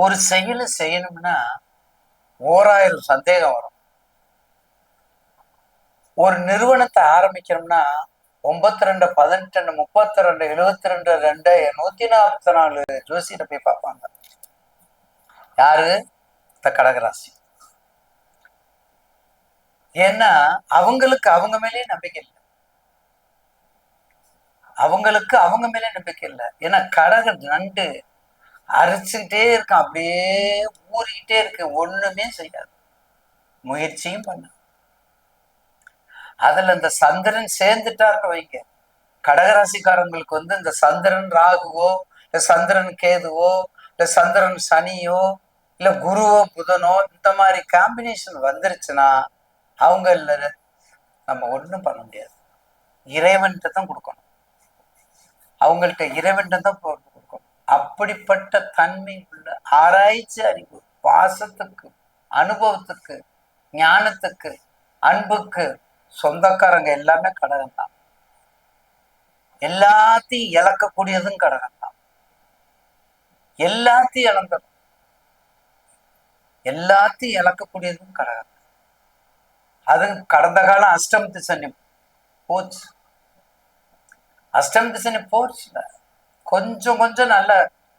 ஒரு செயலை செய்யணும்னா ஓராயிரம் சந்தேகம் வரும். ஒரு நிறுவனத்தை ஆரம்பிக்கணும்னா ஒன்பத்தி ரெண்டு பதினெட்டு ரெண்டு முப்பத்தி ரெண்டு எழுபத்தி ரெண்டு ரெண்டு நூத்தி நாற்பத்தி நாலு ஜோசியில போய் பார்ப்பாங்க. யாரு? இந்த கடகராசி. ஏன்னா அவங்களுக்கு அவங்க மேலேயே நம்பிக்கை இல்லை. அவங்களுக்கு அவங்க மேலே நம்பிக்கை இல்லை. ஏன்னா கடக நண்டு அரைச்சுக்கிட்டே இருக்கான் அப்படியே ஊறிக்கிட்டே இருக்கு. ஒண்ணுமே செய்யாது. முயற்சியும் பண்ண. அதுல இந்த சந்திரன் சேர்ந்துட்டாரு வைங்க. கடகராசிக்காரங்களுக்கு வந்து இந்த சந்திரன் ராகுவோ இல்ல சந்திரன் கேதுவோ இல்ல சந்திரன் சனியோ இல்ல குருவோ புதனோ இந்த மாதிரி காம்பினேஷன் வந்துருச்சுன்னா அவங்க இல்ல நம்ம ஒண்ணும் பண்ண முடியாது. இறைவன்கிட்ட தான் கொடுக்கணும். அவங்கள்ட்ட இறைவன்கிட்ட தான் போடணும். அப்படிப்பட்ட தன்மை உள்ள ஆராய்ச்சி அறிவு பாசத்துக்கு அனுபவத்துக்கு ஞானத்துக்கு அன்புக்கு சொந்தக்காரங்க எல்லாமே கடகம் தான் எல்லாத்தையும் இழக்கக்கூடியதும் கடகம் தான் எல்லாத்தையும் இழந்த எல்லாத்தையும் இழக்கக்கூடியதும் கடகம். அது கடந்த காலம் அஷ்டம் திசனி போச்சு. அஷ்டம் திசனி போச்சுல. கொஞ்சம் கொஞ்சம் நல்ல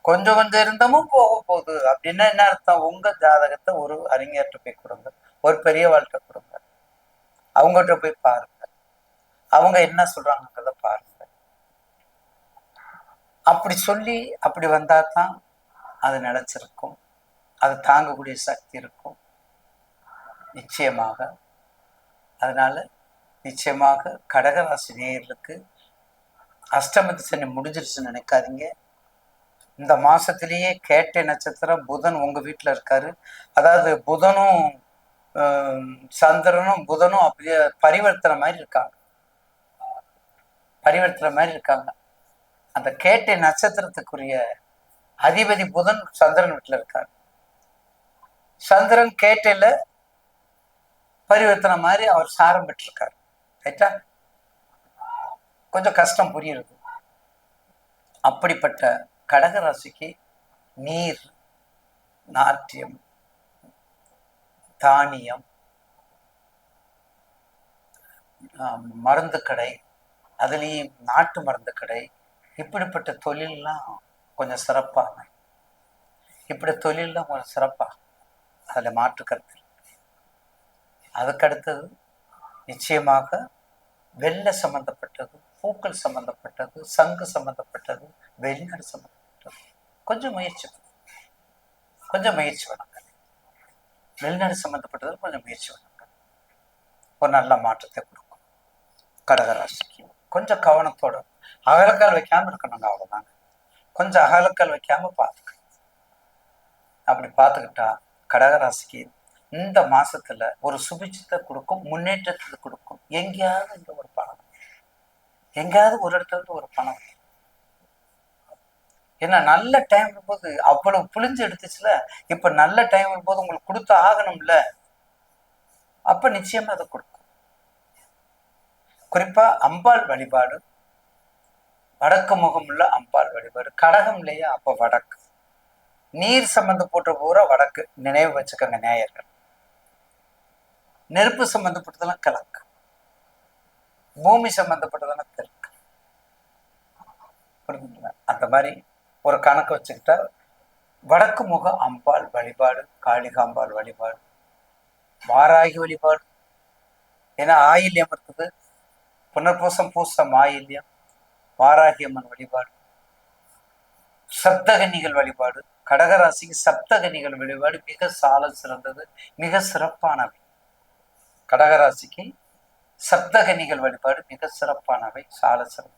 கொஞ்சம் கொஞ்சம் இருந்தமும் போக போகுது. அப்படின்னா என்ன அர்த்தம்? உங்க ஜாதகத்தை ஒரு அறிஞர்கிட்ட போய் கொடுங்க. ஒரு பெரிய வாழ்க்கை கொடுங்க. அவங்ககிட்ட போய் பாருங்க. அவங்க என்ன சொல்றாங்கிறத பாருங்க. அப்படி சொல்லி அப்படி வந்தா தான் அது நிலைச்சிருக்கும். அது தாங்கக்கூடிய சக்தி இருக்கும். நிச்சயமாக. அதனால நிச்சயமாக கடகராசி நேயர்களுக்கு அஷ்டமத்து சனி முடிஞ்சிருச்சுன்னு நினைக்காதீங்க. இந்த மாசத்திலேயே கேட்டை நட்சத்திரம் புதன் உங்க வீட்டுல இருக்காரு. அதாவது புதனும் சந்திரனும் புதனும் அப்படியே பரிவர்த்தனை மாதிரி இருக்காங்க. பரிவர்த்தனை மாதிரி இருக்காங்க. அந்த கேட்டை நட்சத்திரத்துக்குரிய அதிபதி புதன் சந்திரன் வீட்டுல இருக்காரு. சந்திரன் கேட்டையில பரிவர்த்தனை மாதிரி அவர் சாரம் பெற்றிருக்காரு. ரைட்டா? கொஞ்சம் கஷ்டம் புரியுறது. அப்படிப்பட்ட கடகராசிக்கு நீர் நாட்டியம் தானியம் மருந்து கடை அதுலேயும் நாட்டு மருந்து கடை இப்படிப்பட்ட தொழிலெலாம் கொஞ்சம் சிறப்பாக இப்படி தொழிலெலாம் கொஞ்சம் சிறப்பாக அதில் மாற்று அதுக்கடுத்தது நிச்சயமாக வெள்ளை சம்மந்தப்பட்டது பூக்கள் சம்பந்தப்பட்டது சங்கு சம்பந்தப்பட்டது வெளிநாடு சம்பந்தப்பட்டது. கொஞ்சம் முயற்சி கொஞ்சம் முயற்சி பண்ணுங்க வெளிநாடு சம்பந்தப்பட்டது கொஞ்சம் முயற்சி பண்ணுங்க ஒரு நல்ல மாற்றத்தை கொடுக்கும். கடகராசிக்கு. கொஞ்சம் கவனத்தோட. அகலக்கால் வைக்காம இருக்கணுங்க அவ்வளவுதாங்க. கொஞ்சம் அகலக்கால் வைக்காம பார்த்துக்கணும். அப்படி பார்த்துக்கிட்டா கடகராசிக்கு இந்த மாசத்துல ஒரு சுபிச்சத்தை கொடுக்கும் முன்னேற்றத்தை கொடுக்கும். எங்கேயாவது இந்த எங்கேயாவது ஒரு இடத்துல இருந்து ஒரு பணம். ஏன்னா நல்ல டைம் இருக்கும்போது அவ்வளவு புளிஞ்சு எடுத்துச்சுல? இப்ப நல்ல டைம் இருக்கும்போது உங்களுக்கு கொடுத்து ஆகணும்ல? அப்ப நிச்சயமா அதை கொடுக்கும். குறிப்பா அம்பாள் வழிபாடு. வடக்கு முகம் உள்ள அம்பாள் வழிபாடு. கடகம் இல்லையா? அப்ப வடக்கு. நீர் சம்பந்தப்பட்ட பூரா வடக்கு? நினைவு வச்சுக்கோங்க நேயர்கள். நெருப்பு சம்பந்தப்பட்டதெல்லாம் கிழக்கு. பூமி சம்பந்தப்பட்டதான தெற்கு. புரிஞ்சுங்களா? அந்த மாதிரி ஒரு கணக்கு வச்சுக்கிட்டா வடக்கு முக அம்பாள் வழிபாடு காளிகாம்பாள் வழிபாடு வாராகி வழிபாடு. ஏன்னா ஆயில்யம் இருக்குது. புனர்பூசம் பூசம் ஆயில்யம் வாராகி அம்மன் வழிபாடு சப்தகன்னிகள் வழிபாடு கடகராசிக்கு சப்தகன்னிகள் வழிபாடு மிக சால சிறந்தது மிக சிறப்பானவை. கடகராசிக்கு சப்தகன்னிகள் வழிபாடு மிக சிறப்பானவை. சால சிறப்பு.